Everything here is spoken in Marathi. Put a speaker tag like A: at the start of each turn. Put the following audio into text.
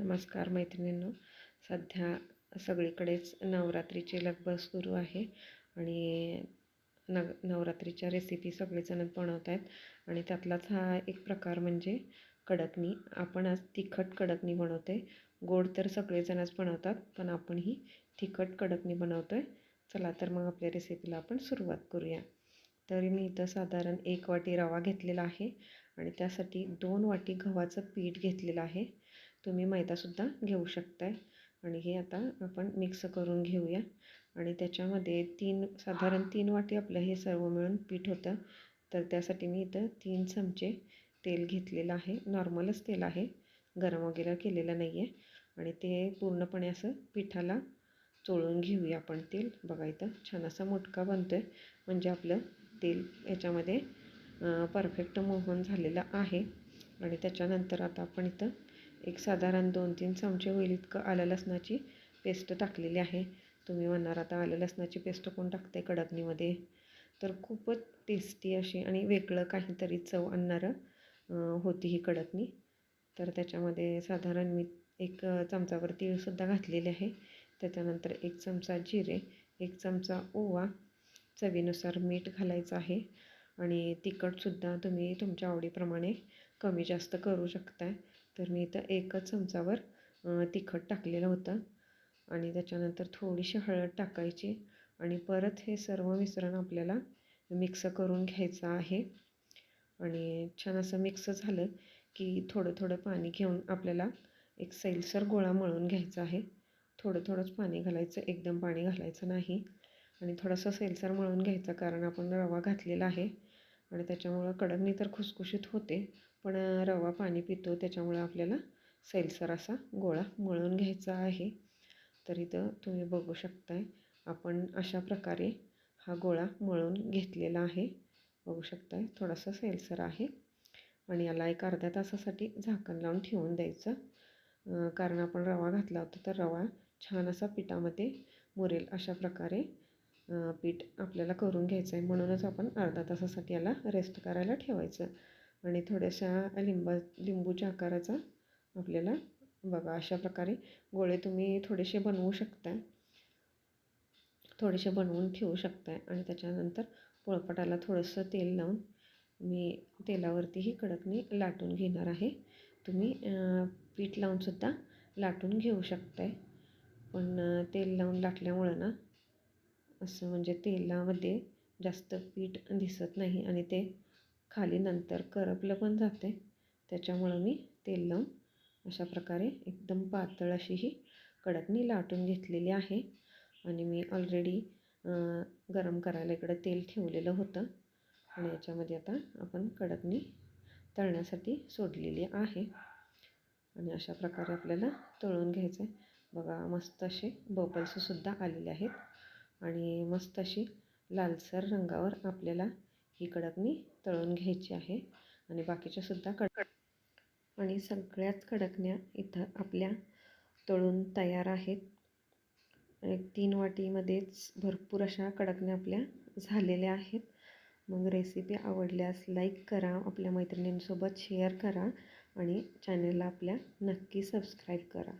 A: नमस्कार मैत्रिणींनो. सध्या सगळीकडेच नवरात्रीची लगबग सुरू आहे आणि नग नवरात्रीच्या रेसिपी सगळेजण बनवत आहेत. आणि त्यातलाच हा एक प्रकार म्हणजे कडकणी. आपण आज तिखट कडकणी बनवते गोड तर सगळेजणच बनवतात पण आपण ही तिखट कडकणी बनवतो आहे चला तर मग आपल्या रेसिपीला आपण सुरुवात करूया. तरी मी इथं साधारण एक वाटी रवा घेतलेला आहे आणि त्यासाठी दोन वाटी गव्हाचं पीठ घेतलेलं आहे. तुम्ही मैदासुद्धा घेऊ शकताय. आणि हे आता आपण मिक्स करून घेऊया. आणि त्याच्यामध्ये तीन साधारण तीन वाटी आपलं हे सर्व मिळून पीठ होतं. तर त्यासाठी मी इथं तीन चमचे तेल घेतलेलं आहे. नॉर्मलच तेल आहे. गरम वगैरे केलेलं नाही आहे आणि ते पूर्णपणे असं पिठाला चोळून घेऊया आपण तेल. बघा इथं छान असा मोटका बनतो आहे म्हणजे आपलं तेल याच्यामध्ये परफेक्ट मोहन झालेलं आहे. आणि त्याच्यानंतर आता आपण इथं एक साधारण दोन तीन चमचे होईल इतकं आलं लसणाची पेस्ट टाकलेली आहे. तुम्ही म्हणणार आता आलं लसणाची पेस्ट कोण टाकते कडकणीमध्ये तर खूपच टेस्टी अशी आणि वेगळं काहीतरी चव आणणारं होती ही कडकणी. तर त्याच्यामध्ये साधारण मी एक चमचावर तीळसुद्धा घातलेले आहे. त्याच्यानंतर एक चमचा जिरे एक चमचा ओवा चवीनुसार मीठ घालायचं आहे. आणि तिखटसुद्धा तुम्ही तुमच्या आवडीप्रमाणे कमी जास्त करू शकताय. तर मी इथं एकच चमचावर तिखट टाकलेलं होतं. आणि त्याच्यानंतर थोडीशी हळद टाकायची आणि परत हे सर्व मिश्रण आपल्याला मिक्स करून घ्यायचं आहे. आणि छान असं मिक्स झालं की थोडं थोडं पाणी घेऊन आपल्याला एक सैलसर गोळा मळून घ्यायचा आहे. थोडं थोडंच पाणी घालायचं एकदम पाणी घालायचं नाही. आणि थोडंसं सैलसर मळून घ्यायचा कारण आपण रवा घातलेला आहे. आणि त्याच्यामुळं कडकणी तर खुसखुशीत होते. पण रवा पाणी पितो त्याच्यामुळं आपल्याला सैलसर असा गोळा मळून घ्यायचा आहे. तर इथं तुम्ही बघू शकताय आपण अशा प्रकारे हा गोळा मळून घेतलेला आहे. बघू शकताय थोडासा सैलसर आहे. आणि याला एक अर्ध्या तासासाठी झाकण लावून ठेवून द्यायचं. कारण आपण रवा घातला होता तर रवा छान असा पिठामध्ये मुरेल अशा प्रकारे पीठ आपल्याला करून घ्यायचं आहे म्हणूनच आपण अर्धा तासासाठी याला रेस्ट करायला ठेवायचं. आणि थोड्याशा लिंबा लिंबूच्या आकाराचा आपल्याला बघा अशा प्रकारे गोळे तुम्ही थोडेसे बनवू शकता थोडेसे बनवून ठेवू शकताय. आणि त्याच्यानंतर पोळपाटाला थोडंसं तेल लावून मी तेलावरती ही कडकणी लाटून घेणार आहे. तुम्ही पीठ लावूनसुद्धा लाटून घेऊ शकताय. पण तेल लावून लाटल्यामुळं ना असं म्हणजे तेलामध्ये जास्त पीठ दिसत नाही आणि ते खाली नंतर करपलं पण जाते. त्याच्यामुळं मी तेल लावून अशा प्रकारे एकदम पातळ अशी ही कडकणी लाटून घेतलेली आहे. आणि मी ऑलरेडी गरम करायला इकडं तेल ठेवलेलं होतं. आणि याच्यामध्ये आता आपण कडकणी तळण्यासाठी सोडलेली आहे. आणि अशा प्रकारे आपल्याला तळून घ्यायचं आहे बघा मस्त असे बबल्ससुद्धा आलेले आहेत. आणि मस्त अशी लालसर रंगावर आपल्याला ही कडकणी तळून घ्यायची आहे. आणि बाकीच्यासुद्धा कड आणि सगळ्याच कडकण्या इथं आपल्या तळून तयार आहेत. एक तीन वाटीमध्येच भरपूर अशा कडकण्या आपल्या झालेल्या आहेत. मग रेसिपी आवडल्यास लाईक करा आपल्या मैत्रिणींसोबत शेअर करा आणि चॅनलला आपल्या नक्की सबस्क्राईब करा.